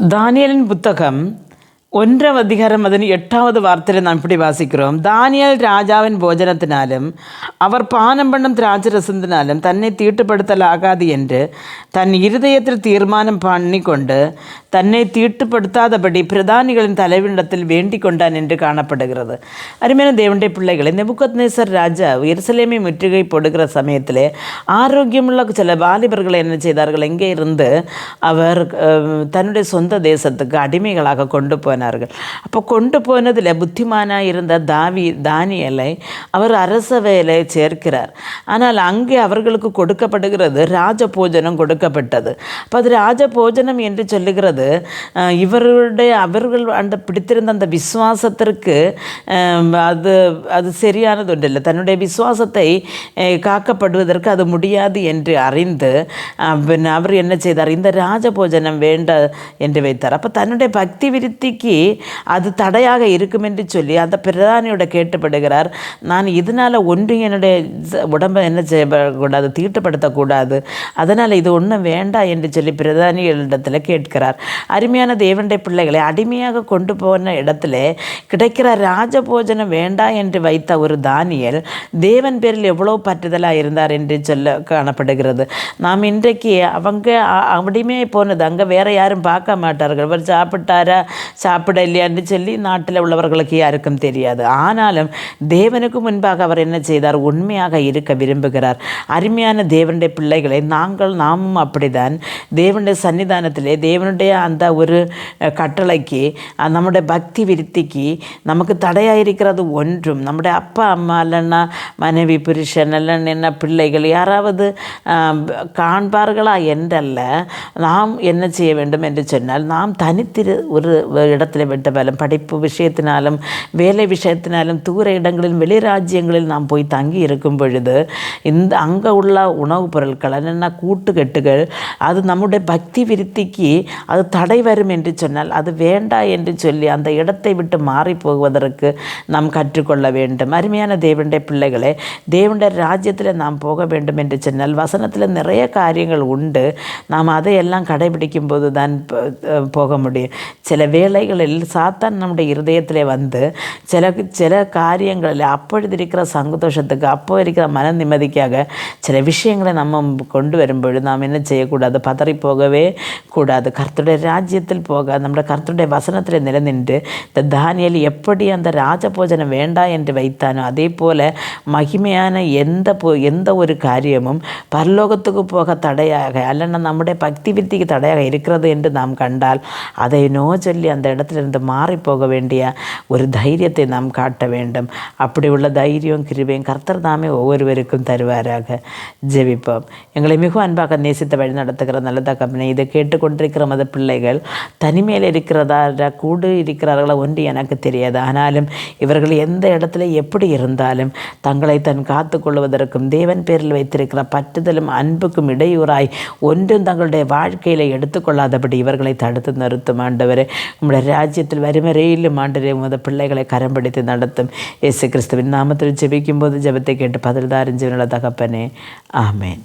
தானியலின் புத்தகம் ஒன்றாம் அதிகாரம் அதன் எட்டாவது வார்த்தையில் நாம் இப்படி வாசிக்கிறோம். தானியல் ராஜாவின் போஜனத்தினாலும் அவர் பானம் பண்ணும் திராட்சரசத்தினாலும் தன்னை தீட்டுப்படுத்தலாகாது என்று தன் இருதயத்தில் தீர்மானம் பண்ணி தன்னை தீட்டுப்படுத்தாதபடி பிரதானிகளின் தலைவனிடத்தில் வேண்டிக் கொண்டான் என்று காணப்படுகிறது. அருமையான தேவனுடைய பிள்ளைகளை நெபுக்கத்நேசர் ராஜா எருசலேமை முற்றுகை போடுகிற சமயத்தில் ஆரோக்கியமுள்ள சில வாலிபர்களை என்ன செய்தார்கள்? இங்கே இருந்து அவர் தன்னுடைய சொந்த தேசத்துக்கு அடிமைகளாக கொண்டு போனார்கள். அப்போ கொண்டு போனதில் புத்திமானாக இருந்த தாவி தானியலை அவர் அரசவையில் சேர்க்கிறார். ஆனால் அங்கே அவர்களுக்கு கொடுக்கப்படுகிறது ராஜ போஜனம் கொடுக்கப்பட்டது. அப்போ அது ராஜ போஜனம் என்று சொல்லுகிறது. அஹ், இவர்களுடைய அவர்கள் அந்த பிடித்திருந்த அந்த விசுவாசத்திற்கு அது அது சரியானது தன்னுடைய விசுவாசத்தை காக்கப்படுவதற்கு அது முடியாது என்று அறிந்து பின் அவர் என்ன செய்தார்? இந்த ராஜபோஜனம் வேண்ட என்று வைத்தார். அப்போ தன்னுடைய பக்தி விருத்திக்கு அது தடையாக இருக்கும் என்று சொல்லி அந்த பிரதானியோட கேட்டுப்படுகிறார். நான் இதனால் ஒன்றும் என்னுடைய உடம்பை என்ன செய்யக்கூடாது தீட்டுப்படுத்தக்கூடாது அதனால் இது ஒன்றும் வேண்டாம் என்று சொல்லி பிரதானிகளிடத்தில் கேட்கிறார். அருமையான தேவனுடைய பிள்ளைகளை அடிமையாக கொண்டு போன இடத்துல கிடைக்கிற ராஜபோஜனம் வேண்டாம் என்று வைத்த ஒரு தானியல் தேவன் பேரில் எவ்வளோ பற்றுதலாக இருந்தார் என்று சொல்ல காணப்படுகிறது. நாம் இன்றைக்கு அவங்க அ- போனது அங்கே வேற யாரும் பார்க்க மாட்டார்கள். இவர் சாப்பிட்டாரா சாப்பிட இல்லையான்னு சொல்லி நாட்டில் உள்ளவர்களுக்கு யாருக்கும் தெரியாது. ஆனாலும் தேவனுக்கு முன்பாக அவர் என்ன செய்தார்? உண்மையாக இருக்க விரும்புகிறார். அருமையான தேவனுடைய பிள்ளைகளை நாங்கள் நாமும் அப்படிதான் தேவனுடைய சன்னிதானத்திலே தேவனுடைய அந்த ஒரு அஹ், கட்டளைக்கு அஹ், நம்முடைய பக்தி விருத்திக்கு நமக்கு தடையாக இருக்கிறது ஒன்றும். நம்முடைய அப்பா அம்மா இல்லைன்னா மனைவி புருஷன் இல்லைன்னா என்ன பிள்ளைகள் யாராவது ஆஹ், காண்பார்களா என்றல்ல. நாம் என்ன செய்ய வேண்டும் என்று சொன்னால் நாம் தனித்திரு ஒரு இடத்துல விட்ட பலம் படிப்பு விஷயத்தினாலும் வேலை விஷயத்தினாலும் தூர இடங்களில் வெளிராஜ்யங்களில் நாம் போய் தங்கி இருக்கும் பொழுது இந்த அங்கே உள்ள உணவுப் பொருட்கள் என்னென்ன கூட்டுக்கட்டுகள் அது நம்முடைய பக்தி விருத்திக்கு அது தடை வரும் என்று சொன்னால் அது வேண்டா என்று சொல்லி அந்த இடத்தை விட்டு மாறி போவதற்கு நாம் கற்றுக்கொள்ள வேண்டும். அருமையான தேவனுடைய பிள்ளைகளே தேவனுடைய ராஜ்யத்தில் நாம் போக வேண்டும் என்று சொன்னால் வசனத்தில் நிறைய காரியங்கள் உண்டு. நாம் அதையெல்லாம் கடைபிடிக்கும் போது தான் போக முடியும். சில வேளைகளில் சாத்தான் நம்முடைய இருதயத்திலே வந்து சில சில காரியங்களில் அப்பொழுது இருக்கிற சந்தோஷத்துக்கு அப்போ இருக்கிற மன நிம்மதிக்காக சில விஷயங்களை நம்ம கொண்டு வரும்பொழுது நாம் என்ன செய்யக்கூடாது? பதறி போகவே கூடாது. கர்த்தருடைய ராஜ்யத்தில் போக நம்முடைய கர்த்தருடைய வசனத்தில் நிலைநின்று இந்த தானியல் எப்படி அந்த ராஜபோஜனம் வேண்டாம் என்று வைத்தானோ அதே போல மகிமையான எந்த போ எந்த ஒரு காரியமும் பரலோகத்துக்கு போக தடையாக அல்லனா நம்முடைய பக்தி விருத்திக்கு தடையாக இருக்கிறது என்று நாம் கண்டால் அதை நோ சொல்லி அந்த இடத்திலிருந்து மாறி போக வேண்டிய ஒரு தைரியத்தை நாம் காட்ட வேண்டும் அப்படி உள்ள தைரியம் கிருபையும் கர்த்தர் தாமே ஒவ்வொருவருக்கும் தருவாராக ஜெபிப்போம் எங்களை மிகவும் அன்பாக நேசித்து வழி நடத்துகிற நல்ல தகப்பனே இதை கேட்டுக்கொண்டிருக்கிற மத பிள்ளைகள் தனிமையில் இருக்கிறதா கூடு இருக்கிறார்களா ஒன்று எனக்கு தெரியாது. ஆனாலும் இவர்கள் எந்த இடத்துல எப்படி இருந்தாலும் தங்களை தன் காத்து கொள்வதற்கும் தேவன் பேரில் வைத்திருக்கிற பற்றுதலும் அன்புக்கும் இடையூறாய் ஒன்றும் தங்களுடைய வாழ்க்கையில் எடுத்துக்கொள்ளாதபடி இவர்களை தடுத்து நிறுத்தும் ஆண்டவர். நம்முடைய ராஜ்யத்தில் வறுமறையிலும் ஆண்டவரே உமது பிள்ளைகளை கரம் பிடித்து நடத்தும். இயேசு கிறிஸ்துவின் நாமத்தில் ஜெபிக்கும் போது ஜெபத்தை கேட்டு பதில்தாரிஞ்சவங்கள தகப்பனே. ஆமேன்.